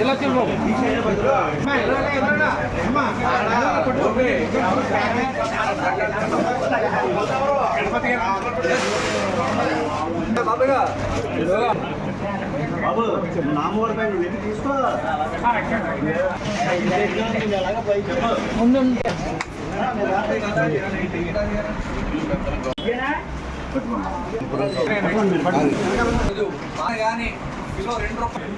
ఎలా చూడు బాబుగా ముందు కానీ కిలో రెండు రూపాయలు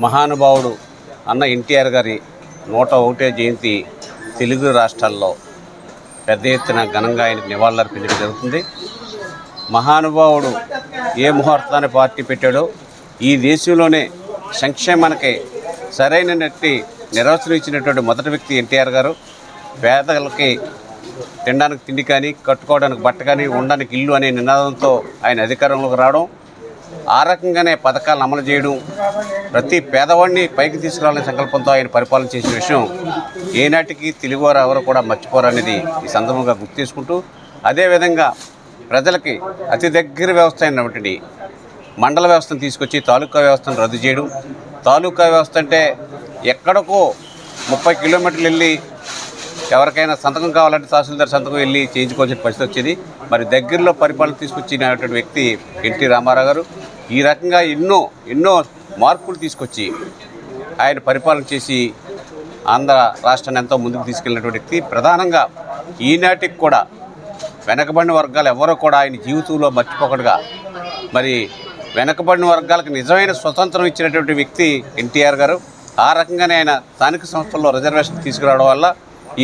మహానుభావుడు అన్న ఎన్టీఆర్ గారి నూట ఒకటే జయంతి తెలుగు రాష్ట్రాల్లో పెద్ద ఎత్తున ఘనంగా ఆయనకు నివాళులర్పించడం జరుగుతుంది. మహానుభావుడు ఏ ముహూర్తాన్ని పార్టీ పెట్టాడో ఈ దేశంలోనే సంక్షేమానికి సరైనటువంటి నిర్వచనం ఇచ్చినటువంటి మొదటి వ్యక్తి ఎన్టీఆర్ గారు. పేదలకి తినడానికి తిండి కానీ కట్టుకోవడానికి బట్ట కానీ ఉండడానికి ఇల్లు అనే నినాదంతో ఆయన అధికారంలోకి రావడం ఆ రకంగానే పథకాలను అమలు చేయడం ప్రతి పేదవాడిని పైకి తీసుకురావాలనే సంకల్పంతో ఆయన పరిపాలన చేసిన విషయం ఏనాటికి తెలుగువారు ఎవరు కూడా మర్చిపోరనేది ఈ సందర్భంగా గుర్తు చేసుకుంటూ అదేవిధంగా ప్రజలకి అతి దగ్గర వ్యవస్థ అయినటువంటి మండల వ్యవస్థను తీసుకొచ్చి తాలూకా వ్యవస్థను రద్దు చేయడం. తాలూకా వ్యవస్థ అంటే ఎక్కడికో ముప్పై కిలోమీటర్లు వెళ్ళి ఎవరికైనా సంతకం కావాలంటే తహసీల్దార్ సంతకం వెళ్ళి చేయించుకోవాల్సిన పరిస్థితి వచ్చేది. మరి దగ్గరలో పరిపాలన తీసుకొచ్చినటువంటి వ్యక్తి ఎన్టీ రామారావు గారు ఈ రకంగా ఎన్నో ఎన్నో మార్పులు తీసుకొచ్చి ఆయన పరిపాలన చేసి ఆంధ్ర రాష్ట్రాన్ని ఎంతో ముందుకు తీసుకెళ్ళినటువంటి వ్యక్తి. ప్రధానంగా ఈనాటికి కూడా వెనకబడిన వర్గాలు ఎవరో కూడా ఆయన జీవితంలో మర్చిపోకడుగా. మరి వెనకబడిన వర్గాలకు నిజమైన స్వతంత్రం ఇచ్చినటువంటి వ్యక్తి ఎన్టీఆర్ గారు ఆ రకంగానే ఆయన స్థానిక సంస్థల్లో రిజర్వేషన్ తీసుకురావడం వల్ల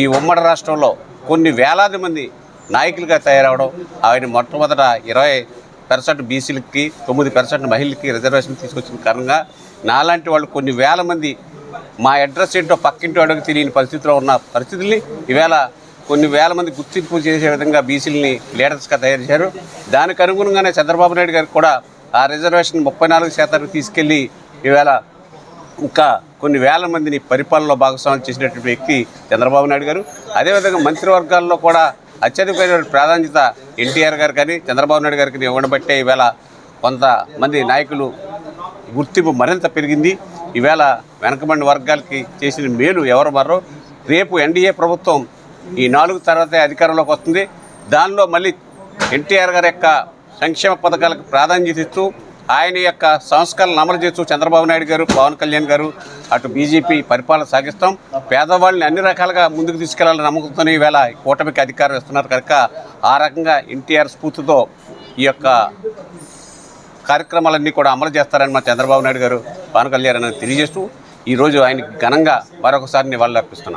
ఈ ఉమ్మడి రాష్ట్రంలో కొన్ని వేలాది మంది నాయకులుగా తయారవడం ఆయన మొట్టమొదట ఇరవై పెర్సెంట్ బీసీలకి తొమ్మిది పర్సెంట్ మహిళలకి రిజర్వేషన్ తీసుకొచ్చిన కారణంగా నాలాంటి వాళ్ళు కొన్ని వేల మంది మా అడ్రస్ ఏంటో పక్కింటి అడుగు తెలియని పరిస్థితిలో ఉన్న పరిస్థితుల్ని ఈవేళ కొన్ని వేల మంది గుర్తింపు చేసే విధంగా బీసీలని లీడర్స్గా తయారు చేశారు. దానికి అనుగుణంగానే చంద్రబాబు నాయుడు గారికి కూడా ఆ రిజర్వేషన్ ముప్పై నాలుగు శాతానికి తీసుకెళ్ళి ఈవేళ ఇంకా కొన్ని వేల మందిని పరిపాలనలో భాగస్వామ్యం చేసినటువంటి వ్యక్తి చంద్రబాబు నాయుడు గారు. అదేవిధంగా మంత్రివర్గాల్లో కూడా అత్యధికమైన ప్రాధాన్యత ఎన్టీఆర్ గారు కానీ చంద్రబాబు నాయుడు గారికి ఇవ్వడం బట్టే ఈవేళ కొంతమంది నాయకులు గుర్తింపు మరింత పెరిగింది. ఈవేళ వెనకబడిన వర్గాలకి చేసిన మేలు ఎవరు మరో రేపు ఎన్డీఏ ప్రభుత్వం ఈ నాలుగు తర్వాతే అధికారంలోకి వస్తుంది. దానిలో మళ్ళీ ఎన్టీఆర్ గారి యొక్క సంక్షేమ పథకాలకు ప్రాధాన్యత ఇస్తూ ఆయన యొక్క సంస్కరణలు అమలు చేస్తూ చంద్రబాబు నాయుడు గారు పవన్ కళ్యాణ్ గారు అటు బీజేపీ పరిపాలన సాగిస్తాం. పేదవాళ్ళని అన్ని రకాలుగా ముందుకు తీసుకెళ్ళాలని నమ్మకంతో ఈవేళ కూటమికి అధికారం ఇస్తున్నారు. కనుక ఆ రకంగా ఎన్టీఆర్ స్ఫూర్తితో ఈ యొక్క కార్యక్రమాలన్నీ కూడా అమలు చేస్తారని మా చంద్రబాబు నాయుడు గారు పవన్ కళ్యాణ్ అని తెలియజేస్తూ ఈరోజు ఆయనకి ఘనంగా మరొకసారి నివాళులు అర్పిస్తున్నాం